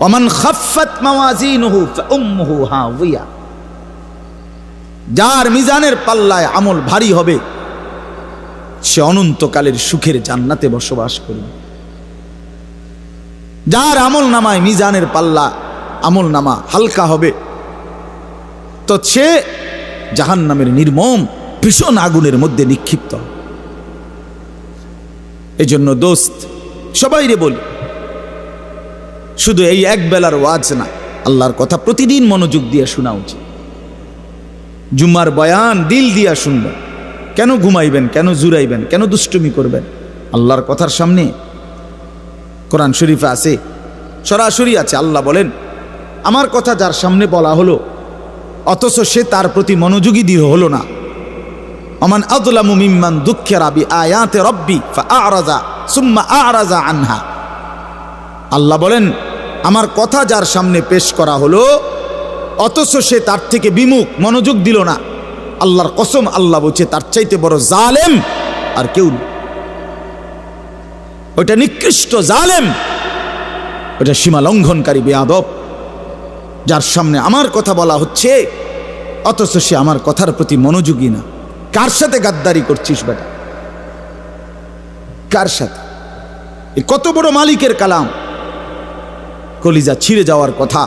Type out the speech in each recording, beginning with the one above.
অমান খাফাত মাওয়াজিনুহু ফাউম্মুহু হাওয়িয়া যার মিজানের পাল্লায় আমল ভারী হবে, সে অনন্তকালের সুখের জান্নাতে বসবাস করবে যার আমল নামায় মিজানের পাল্লা আমল নামা হালকা হবে, তো সে জাহান নামের নির্মম, ভীষণ আগুনের মধ্যে নিক্ষিপ্ত হবে। এই জন্য দোস্ত সবাই রে বলি শুধু এই এক বেলার ওয়াজ না, আল্লাহর কথা প্রতিদিন মনোযোগ দিয়ে শোনা উচিত। জুম্মার বয়ান দিল দিয়া শুনবেন কেন ঘুমাইবেন, কেন জুরাইবেন কেন দুষ্টুমি করবেন? আল্লাহর কথার সামনে কোরআন শরীফে আছে, সরাসরি আছে। আল্লাহ বলেন, আমার কথা যার সামনে বলা হলো, অথচ সে তার প্রতি মনোযোগী দিয়ে হলো না। অমান আদলামু মিম্মান দুঃখের আবি আয়াতে রব্বি আরাজা সুম্মা আরাজা আনহা। আল্লাহ বলেন, আমার কথা যার সামনে পেশ করা হলো, অথচ সে তার থেকে বিমুখ, মনোযোগ দিল না। আল্লাহর কসম, আল্লাহ বলছে, তার চাইতে বড় জালেম আর কেউ ওইটা নিকৃষ্ট জালেম ওটা সীমা লঙ্ঘনকারী বেয়াদব যার সামনে আমার কথা বলা হচ্ছে, অথচ সে আমার কথার প্রতি মনোযোগী না। কার সাথে গাদ্দারি করছিস বেটা? কার সাথে? কত বড় মালিকের কালাম। কলিজা ছিঁড়ে যাওয়ার কথা,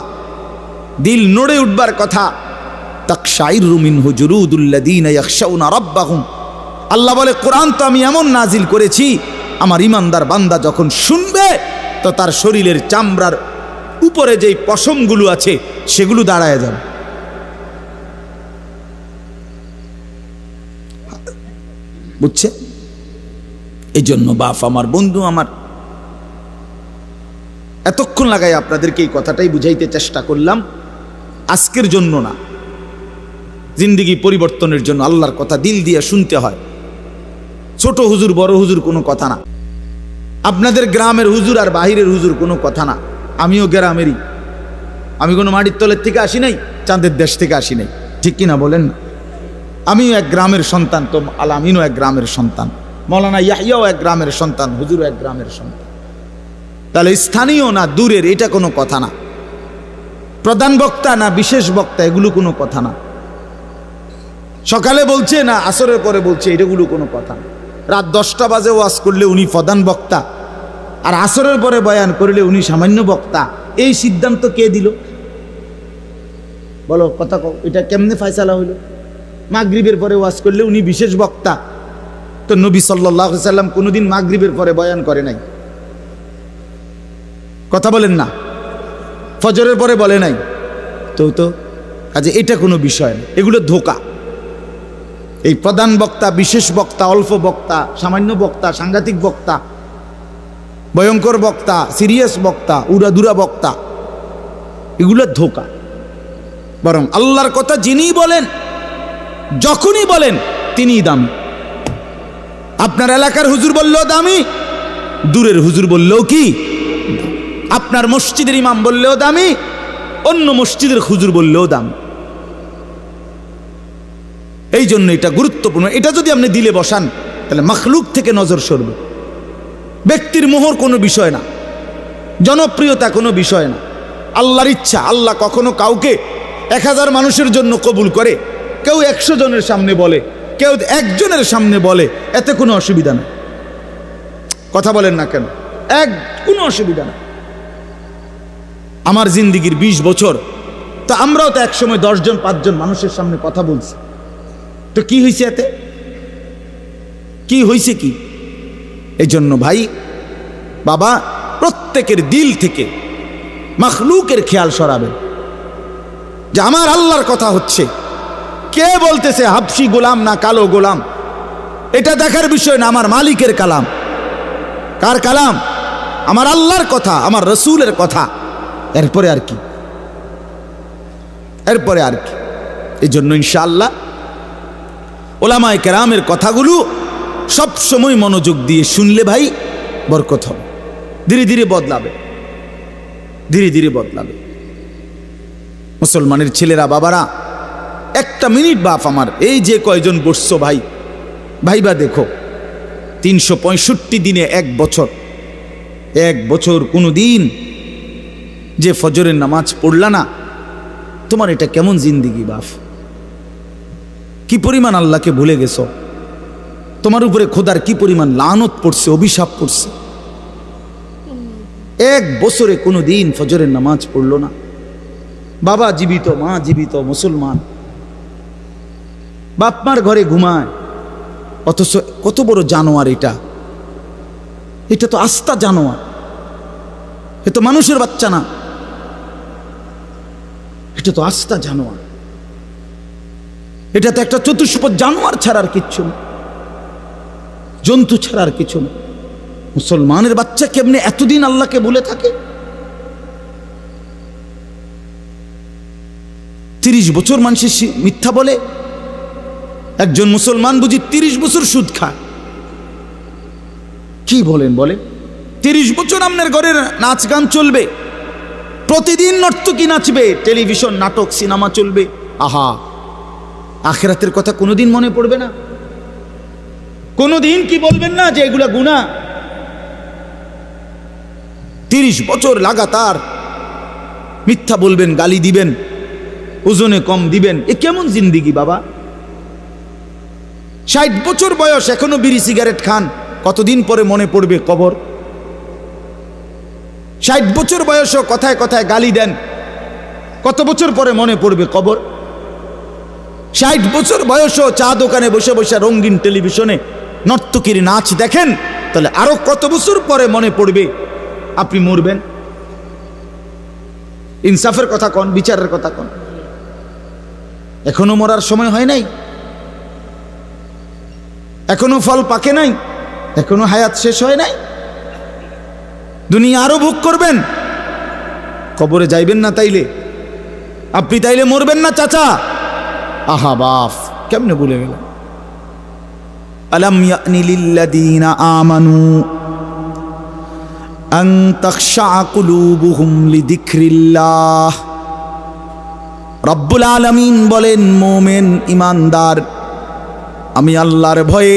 দিল নড়ে উঠবার কথা। তাকশাইরু মিনহু জুলুদুল্লাযীনা ইয়াখশাউনা রাব্বাহুম। আল্লাহ বলে, কোরআন তো আমি এমন নাজিল করেছি, আমার ইমানদার বান্দা যখন শুনবে, তো তার শরীরের চামড়ার উপরে যেই পশমগুলো আছে, সেগুলো দাঁড়ায় যাবে। বুঝছে? এই জন্য বাপ আমার, বন্ধু আমার এতক্ষণ লাগাই আপনাদেরকে এই কথাটাই বুঝাইতে চেষ্টা করলাম। আজকের জন্য না। জিন্দিগি পরিবর্তনের জন্য আল্লাহর কথা দিল দিয়ে শুনতে হয়। ছোট হুজুর, বড় হুজুর কোনো কথা না। আপনাদের গ্রামের হুজুর আর বাহিরের হুজুর কোনো কথা না। আমিও গ্রামেরই। আমি কোনো মাটির তলের থেকে আসি নাই, চাঁদের দেশ থেকে আসি নাই। ঠিক কিনা বলেন না? আমিও এক গ্রামের সন্তান, তো আলামিনও এক গ্রামের সন্তান। মৌলানা ইয়াহিয়াও এক গ্রামের সন্তান, হুজুরও এক গ্রামের সন্তান। তাহলে স্থানীয় না দূরের, এটা কোনো কথা না। প্রধান বক্তা না বিশেষ বক্তা, এগুলো কোনো কথা না। সকালে বলছে না, আসরের পরে বলছে এটাগুলো কোনো কথা না। রাত দশটা বাজে ওয়াজ করলে উনি প্রধান বক্তা, আর আসরের পরে বয়ান করলে উনি সামান্য বক্তা। এই সিদ্ধান্ত কে দিল? বলো, কথা এটা কেমনে ফয়সালা হইল? মাগরিবের পরে ওয়াজ করলে উনি বিশেষ বক্তা। তো নবী সাল্লাহ সাল্লাম কোনোদিন মাগরিবের পরে বয়ান করে নাই। কথা বলেন না। ফজরের পরে বলে নাই। তো তো, কাজে এটা কোনো বিষয় না। এগুলো ধোকা। এই প্রধান বক্তা, বিশেষ বক্তা, অল্প বক্তা, সামান্য বক্তা, সাংঘাতিক বক্তা, ভয়ঙ্কর বক্তা, সিরিয়াস বক্তা উড়াদুরা বক্তা, এগুলো ধোকা। বরং আল্লাহর কথা যিনি বলেন, যখনই বলেন, তিনিই দাম। আপনার এলাকার হুজুর বললেও দামি, দূরের হুজুর বললেও কি? আপনার মসজিদের ইমাম বললেও দামি, অন্য মসজিদের হুজুর বললেও দামি। এই জন্য এটা গুরুত্বপূর্ণ। এটা যদি আপনি দিলে বসান, তাহলে মখলুক থেকে নজর সরবে। ব্যক্তির মোহর কোনো বিষয় না, জনপ্রিয়তা কোনো বিষয় না। আল্লাহর ইচ্ছা, আল্লাহ কখনো কাউকে এক হাজার মানুষের জন্য কবুল করে, কেউ একশো জনের সামনে বলে, কেউ একজনের সামনে বলে, এতে কোনো অসুবিধা নেই। কথা বলেন না কেন? এক, কোনো অসুবিধা নেই। আমার জিন্দিগির ২০ বছর। তো আমরাও তো একসময় দশজন, পাঁচজন মানুষের সামনে কথা বলছি। তো কি হয়েছে এতে? কি হয়েছে কি? এই জন্য ভাই, বাবা, প্রত্যেকের দিল থেকে মখলুকের খেয়াল সরাবেন। যে আমার আল্লাহর কথা হচ্ছে। কে বলতেছে, হাফসি গোলাম না কালো গোলাম? এটা দেখার বিষয় না, আমার মালিকের কালাম। কার কালাম? আমার আল্লাহর কথা, আমার রসুলের কথা। এরপরে আর কি? এরপরে আর কি? এই জন্য ইনশাআল্লাহ ওলামায় কেরামের কথাগুলো সব সময় মনোযোগ দিয়ে শুনলে ভাই বরকত হবে। ধীরে ধীরে বদলাবে। ধীরে ধীরে বদলাবে। মুসলমানের ছেলেরা, বাবারা, একটা মিনিট বাপ আমার, এই যে কয়জন বসছো ভাই, ভাইবা দেখো, তিনশো পঁয়ষট্টি দিনে এক বছর এক বছর কোনো দিন যে ফজরের নামাজ পড়লা না, তোমার এটা কেমন জিন্দিগি বাফ কি পরিমাণ আল্লাহকে ভুলে গেছো? তোমার উপরে খোদার কি পরিমাণ লানত পড়ছে, অভিশাপ পড়ছে? এক বছরে কোনো দিন ফজরের নামাজ পড়ল না। বাবা জীবিত, মা জীবিত, মুসলমান। বাপমার ঘরে ঘুমায়। অথচ কত বড় জানোয়ার এটা। এটা তো আস্থা জানোয়ার। এ তো মানুষের বাচ্চা না। এটা তো আস্থা জানোয়ার। এটা তো একটা চতুষ্পদ জানোয়ার ছাড়ার কিচ্ছু না। জন্তু ছাড়ার কিছু না। মুসলমানের বাচ্চা কেমনে এতদিন আল্লাহকে বলে থাকে? তিরিশ বছর মানুষের মিথ্যা বলে, একজন মুসলমান বুঝি তিরিশ বছর সুদ খায়। কি বলেন বলে তিরিশ বছর আপনার ঘরের নাচ গান চলবে। প্রতিদিন নর্তকী নাচবে, টেলিভিশন, নাটক, সিনেমা চলবে। আহা, আখেরাতের কথা কোনোদিন মনে পড়বে না। কোনোদিন কি বলবেন না যে এগুলা গুণা তিরিশ বছর লাগাতার মিথ্যা বলবেন, গালি দিবেন, ওজনে কম দিবেন। এ কেমন জিন্দিগি বাবা? ষাট বছর বয়স, এখনও বিড়ি সিগারেট খান। কতদিন পরে মনে পড়বে কবর? ষাট বছর বয়সও কথায় কথায় গালি দেন। কত বছর পরে মনে পড়বে কবর? ষাট বছর বয়সও চা দোকানে বসে বসে রঙিন টেলিভিশনে নর্তকীর নাচ দেখেন, তাহলে আরও কত বছর পরে মনে পড়বে? আপনি মরবেন। ইনসাফের কথা কন, বিচারের কথা কন। এখনও মরার সময় হয় নাই। এখনও ফল পাকে নাই। এখনও হায়াত শেষ হয় নাই। দুনিয়া আরও ভোগ করবেন। কবরে যাইবেন না তাইলে। আপনি তাইলে মরবেন না, চাচা। আহা, বাফ, কেমনে ভুলে গেল আলম ইয়ানি লিল্লাযীনা আমানু আন তাখশা কুলুবুহুম লিযিকরিল্লাহ। রব্বুল আলামিন বলেন, মোমেন ইমানদার আমি আল্লাহর ভয়ে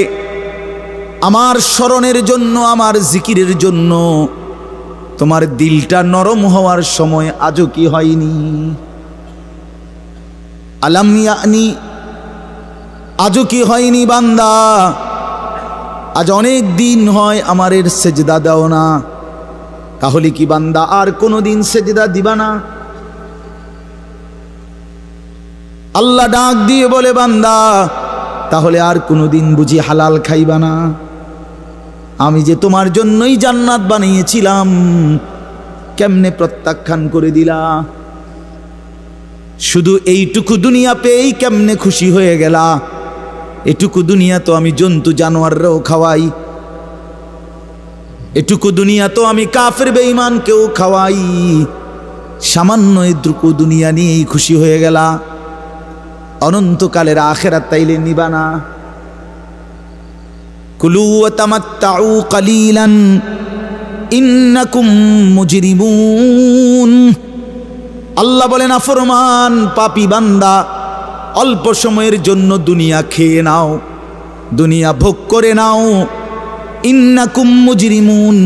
আমার স্মরণের জন্য, আমার জিকিরের জন্য তোমার দিলটা নরম হওয়ার সময় আজও কি হয়নি? আলামিয়ানি আজও কি হয়নি বান্দা? আজ অনেক দিন হয় আমার এর সেজদা দাও না। তাহলে কি বান্দা আর কোনো দিন সেজদা দিবা না? আল্লাহ ডাক দিয়ে বলে, বান্দা, তাহলে আর কোনোদিন বুঝি হালাল খাইবা না। আমি যে তোমার জন্যই জান্নাত বানিয়েছিলাম, কেমনে প্রত্যাখ্যান করে দিলা? শুধু এইটুকু দুনিয়া পেয়েই কেমনে খুশি হয়ে গেলা? এটুকু দুনিয়া তো আমি জন্তু জানোয়াররাও খাওয়াই। এটুকু দুনিয়া তো আমি কাফের বেঈমানকেও খাওয়াই। সামান্য এটুকু দুনিয়া নিয়েই খুশি হয়ে গেলা। অনন্তকালের আখেরাত তাইলে নিবানা কুলু তামাত্তাউ কালিলান, ইন্নাকুম মুজরিমুন। আল্লাহ বলেন, আফরমান, পাপি বান্দা, অল্প সময়ের জন্য দুনিয়া খেয়ে নাও, দুনিয়া ভোগ করে নাও। ইন্নাকুম মুজরিমুন